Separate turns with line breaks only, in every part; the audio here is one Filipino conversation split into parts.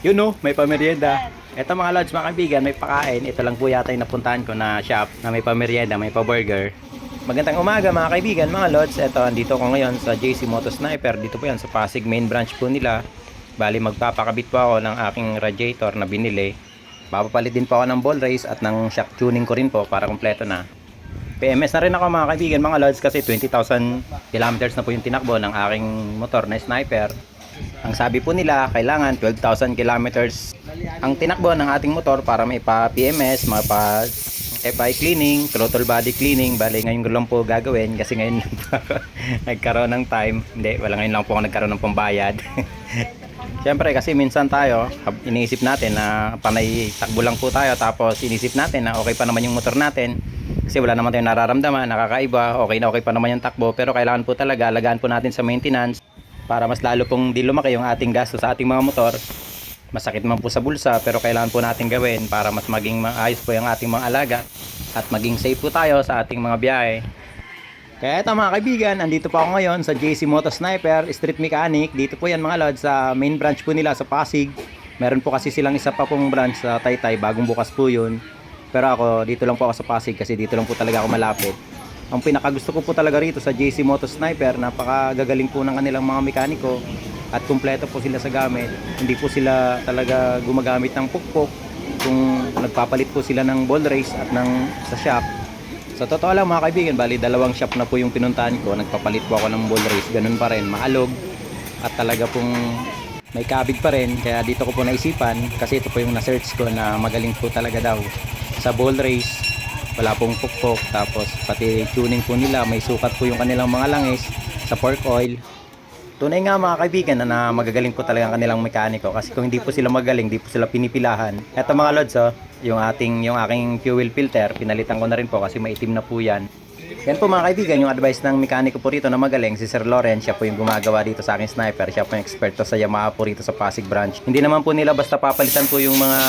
Yun no, may pamerienda. Ito mga lods, mga kaibigan, may pakain. Ito lang po yata yung napuntahan ko na shop na may pamerienda, may pa-burger. Magandang umaga mga kaibigan, mga lods. Ito, andito ko ngayon sa JC Moto Sniper. Dito po yan sa Pasig main branch po nila. Bali, magpapakabit po ako ng aking radiator na binili. Papapalit din po ako ng ball race at ng shock tuning ko rin po para kompleto na. PMS na rin ako mga kaibigan, mga lods kasi 20,000 kilometers na po yung tinakbo ng aking motor na Sniper. Ang sabi po nila, kailangan 12,000 kilometers ang tinakbo ng ating motor para may pa PMS, mga pa FI cleaning, throttle body cleaning. Bali, ngayon ko lang po gagawin kasi ngayon lang nagkaroon ng time. Hindi, wala ngayon lang po ako nagkaroon ng pambayad. Siyempre kasi minsan tayo, iniisip natin na panay takbo lang po tayo tapos inisip natin na okay pa naman yung motor natin kasi wala naman tayong nararamdaman, nakakaiba, okay na okay pa naman yung takbo pero kailangan po talaga alagaan po natin sa maintenance para mas lalo pong di lumaki yung ating gasto sa ating mga motor. Masakit man po sa bulsa pero kailangan po natin gawin para mas maging maayos po yung ating mga alaga at maging safe po tayo sa ating mga biyahe. Kaya ito mga kaibigan, andito po ako ngayon sa JC Moto Sniper Street Mechanic. Dito po yan mga lods sa main branch po nila sa Pasig. Meron po kasi silang isa pa pong branch sa Taytay, bagong bukas po yun. Pero ako, dito lang po ako sa Pasig kasi dito lang po talaga ako malapit. Ang pinakagusto ko po talaga rito sa JC Moto Sniper, napakagagaling po ng kanilang mga mekaniko at kumpleto po sila sa gamit. Hindi po sila talaga gumagamit ng pukpok kung nagpapalit po sila ng ball race at ng sa shop sa totoo lang mga kaibigan, bali dalawang shop na po yung pinuntahan ko. Nagpapalit po ako ng ball race, ganun pa rin, maalog. At talaga pong may kabig pa rin. Kaya dito ko po naisipan, kasi ito po yung na-search ko na magaling po talaga daw. Sa ball race, wala pong pukpok. Tapos pati tuning po nila, may sukat po yung kanilang mga langis sa fork oil. Tunay nga mga kaibigan na, na magagaling po talaga ang kanilang mekaniko kasi kung hindi po sila magaling, hindi po sila pinipilahan. Eto mga lods oh, yung ating yung aking fuel filter, pinalitan ko na rin po kasi maitim na po 'yan. Yan po mga kaibigan, yung advice ng mekaniko po rito na magaling, si Sir Loren, siya po yung gumagawa dito sa aking sniper, siya po yung eksperto sa Yamaha po rito sa Pasig branch. Hindi naman po nila basta papalitan po yung mga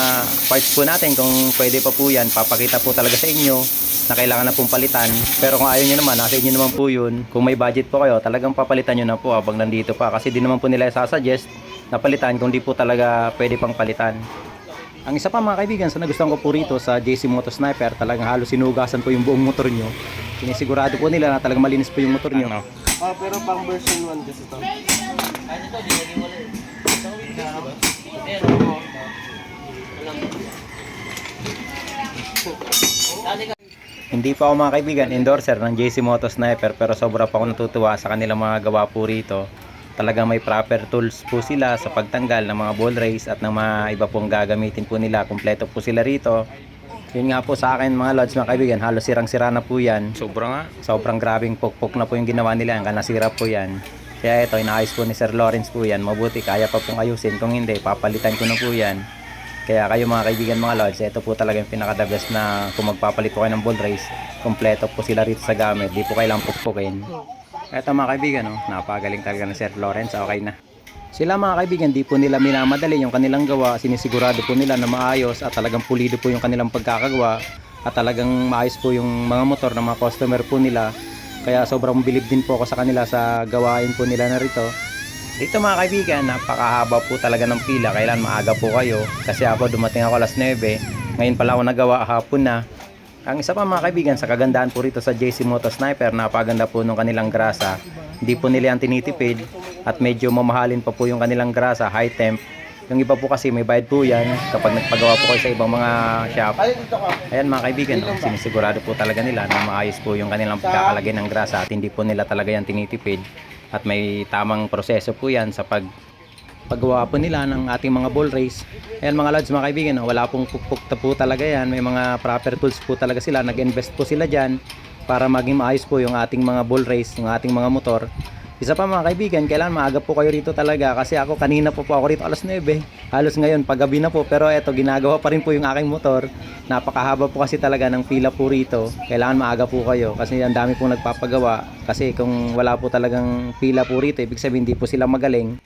parts po natin, kung pwede pa po yan, papakita po talaga sa inyo na kailangan na pong palitan. Pero kung ayaw nyo naman, nasa inyo naman po yun. Kung may budget po kayo, talagang papalitan nyo na po habang nandito pa. Kasi di naman po nila sasuggest na palitan kung di po talaga pwede pang palitan. Ang isa pa mga kaibigan sa nagustuhan ko po rito sa JC Moto Sniper, talagang halos sinugasan po yung buong motor nyo. Sinisigurado po nila na talagang malinis po yung motor nyo.
Ah, pero pang version 1 kasi to.
Hindi pa ako mga kaibigan endorser ng JC Moto Sniper pero sobra pa ako natutuwa sa kanilang mga gawa po rito. Talagang may proper tools po sila sa pagtanggal ng mga ball race at ng mga iba pong gagamitin po nila. Kompleto po sila rito. Yun nga po sa akin mga lods mga kaibigan, halos sirang-sira na po yan. Sobra nga. Sobrang grabing pokpok na po yung ginawa nila, ang nasira po yan. Kaya ito, inaayos po ni Sir Lawrence po yan. Mabuti, kaya pa pong ayusin. Kung hindi, papalitan ko na po yan. Kaya kayo mga kaibigan mga lods, ito po talaga yung pinaka the best na kung magpapalit po kayo ng ball race, kompleto po sila rito sa gamit, di po kailangang pukpukin. Ito mga kaibigan, oh, napagaling talaga ni Sir Lawrence, okay na. Sila mga kaibigan, di po nila minamadali yung kanilang gawa, sinisigurado po nila na maayos at talagang pulido po yung kanilang pagkakagawa at talagang maayos po yung mga motor ng mga customer po nila. Kaya sobrang bilib din po ako sa kanila sa gawain po nila na rito. Dito mga kaibigan, napakahaba po talaga ng pila. Kailan maaga po kayo. Kasi ako dumating ako alas 9. Ngayon pala ako nagawa hapon na. Ang isa pa mga kaibigan, sa kagandahan po rito sa JC Moto Sniper, napaganda po nung kanilang grasa. Hindi po nila yan tinitipid at medyo mamahalin pa po yung kanilang grasa, high temp. Yung iba po kasi may bayad po yan kapag nagpagawa po kayo sa ibang mga shop. Ayan mga kaibigan, no, sinisigurado po talaga nila na maayos po yung kanilang pagkakalagay ng grasa at hindi po nila talaga yan tinitipid. At may tamang proseso po yan sa pag paggawa po nila ng ating mga ball race. Ayan mga lads, mga kaibigan, no, wala pong pukpuk po talaga yan. May mga proper tools po talaga sila. Nag-invest po sila dyan para maging maayos po yung ating mga ball race, yung ating mga motor. Isa pa mga kaibigan, kailangan maaga po kayo rito talaga kasi ako kanina po po ako rito alas 9. Halos ngayon paggabi na po pero eto ginagawa pa rin po yung aking motor. Napakahaba po kasi talaga ng pila po rito. Kailangan maaga po kayo kasi ang dami pong nagpapagawa. Kasi kung wala po talagang pila po rito, ibig sabihin hindi po sila magaling.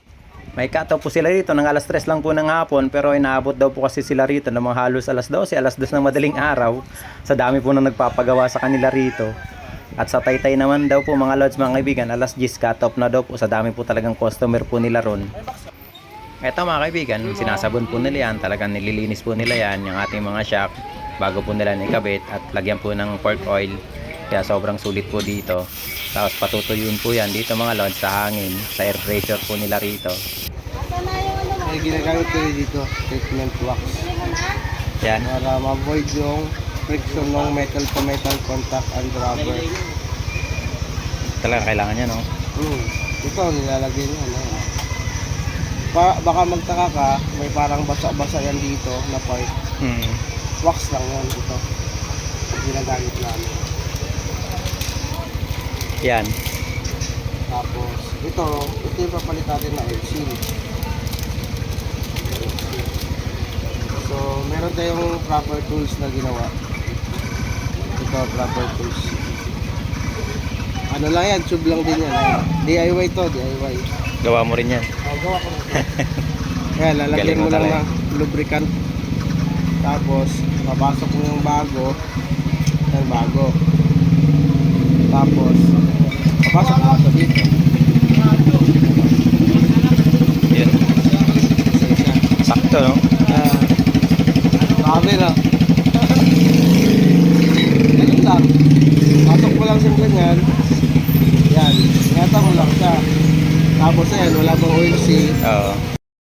May cut po sila rito ng alas 3 lang po ng hapon pero inaabot daw po kasi sila rito ng mga halos alas 12, alas 2 ng madaling araw. Sa dami po na nagpapagawa sa kanila rito. At sa Taytay naman daw po mga lods mga kaibigan, alas 10 cut off na daw po sa dami po talagang customer po nila ron. Eto mga kaibigan, sinasabon po nila yan, talagang nililinis po nila yan, yung ating mga shock, bago po nila ikabit at lagyan po ng pork oil. Kaya sobrang sulit po dito. Tapos patutuyuin po yan dito mga lods sa hangin, sa air pressure po nila rito.
May ginagamit ko dito, treatment wax.
Yan.
Para ma-avoid yung friction ng metal to metal contact and rubber.
Talaga kailangan yan, no?
Hmm. Ito, nilalagay niya. Ano, ano. Pa, baka magtaka ka, may parang basa-basa yan dito na part.
Hmm.
Wax lang yan ito. Ginagamit namin.
Yan.
Tapos, ito, ito yung papalit natin na oil seal. So, meron tayong proper tools na ginawa. Ito, proper tools. Ano lang yan, tube lang din yan. DIY to, DIY.
Gawa mo rin yan.
Oh, gawa ko nito. Kaya lalagyan
mo
mo lang ng lubricant. Tapos, papasok mo yung bago. Yan, bago. Tapos, papasok mo sa dito. Isa-isa.
Sakto, no?
Ah, Sabi na. Lang. Pasok mo lang sa ganyan. Yan. Ingatan mo lang siya. Tapos ayan, wala pang oil seal.
Oo.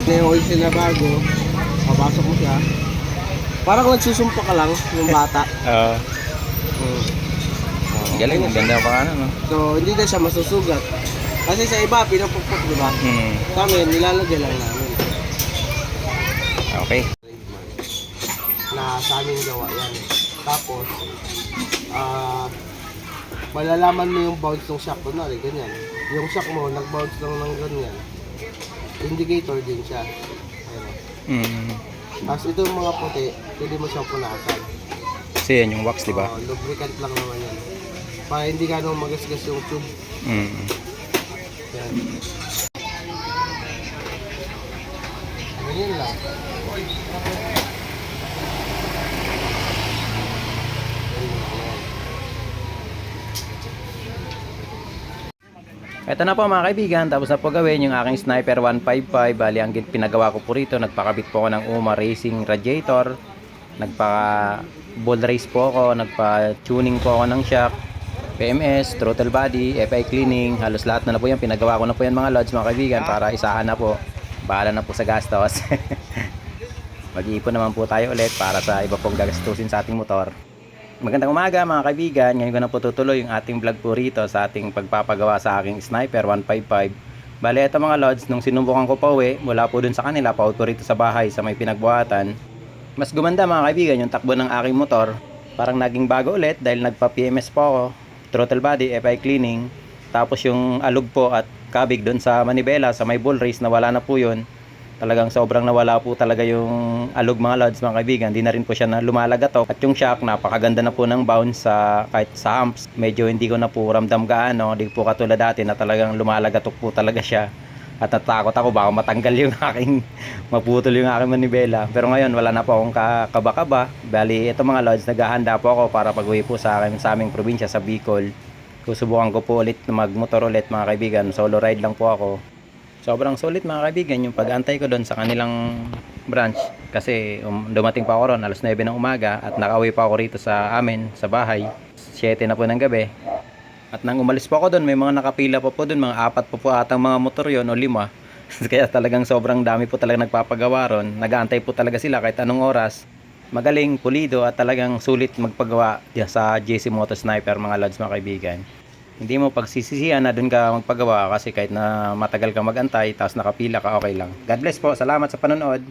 Yung oil seal na bago. Papasok mo siya. Parang nagsusumpa ka lang ng bata.
Oo.
Hmm.
Galing, ang ganda pa ano, no?
So, hindi na siya masusugat. Kasi sa iba, pinapukpok, di ba?
Hmm.
Sa amin, nilalagay lang namin.
Okay.
na sa aming gawa yan. Tapos, ah, malalaman mo yung bounce ng shock. Kunwari, ganyan. Yung shock mo, nag-bounce lang ng ganyan. Indicator din siya. Ayan.
Hmm.
Tapos ito yung mga puti, pwede mo siyang punasan.
Kasi yan yung wax, di ba?
Oo, lubricant lang naman yan. Para hindi gano'ng magasgas yung tube.
Hmm.
Yan. Ganyan lang.
Ito na po mga kaibigan, tapos na po gawin yung aking Sniper 155. Bali, ang pinagawa ko po rito, nagpakabit po ako ng UMA Racing Radiator. Nagpa ball race po ako, nagpa-tuning po ako ng shock, PMS, throttle body, FI cleaning, halos lahat na na po yan. Pinagawa ko na po yan mga lods mga kaibigan para isahan na po. Bahala na po sa gastos. Mag-iipon naman po tayo ulit para sa iba pong gagastusin sa ating motor. Magandang umaga mga kaibigan. Ngayon ko na po tutuloy yung ating vlog po rito sa ating pagpapagawa sa aking Sniper 155. Bale, ito mga lods, nung sinubukan ko pa uwi, mula po dun sa kanila, pa po rito sa bahay sa may pinagbuhatan. Mas gumanda mga kaibigan yung takbo ng aking motor. Parang naging bago ulit dahil nagpa-PMS po ako. Throttle body, FI cleaning. Tapos yung alog po at kabig doon sa manibela, sa may bull race na wala na po yun talagang sobrang nawala po talaga yung alog mga lods mga kaibigan. Hindi na rin po siya na lumalagatok at yung shock napakaganda na po ng bounce sa kahit sa humps medyo hindi ko na po ramdam gaano. Hindi po katulad dati na talagang lumalagatok po talaga siya. At natakot ako baka matanggal yung aking maputol yung aking manibela. Pero ngayon wala na po akong kakaba-kaba bali ito mga lods naghahanda po ako para pag-uwi po sa akin sa aming probinsya sa Bicol. Susubukan ko po ulit na magmotor ulit mga kaibigan. Solo ride lang po ako Sobrang sulit mga kaibigan yung pag-antay ko doon sa kanilang branch. Kasi um, dumating pa ako ron alas 9 ng umaga at nakauwi pa ako rito sa amin sa bahay 7 na po ng gabi. At nang umalis po ako doon may mga nakapila pa po doon mga apat po po atang mga motor yon o lima. Kaya talagang sobrang dami po talaga nagpapagawa ron nag-aantay po talaga sila kahit anong oras. Magaling, pulido at talagang sulit magpagawa sa JC Moto Sniper mga lods mga kaibigan hindi mo pagsisisihan na doon ka magpagawa kasi kahit na matagal ka magantay tapos nakapila ka okay lang. God bless po. Salamat sa panonood.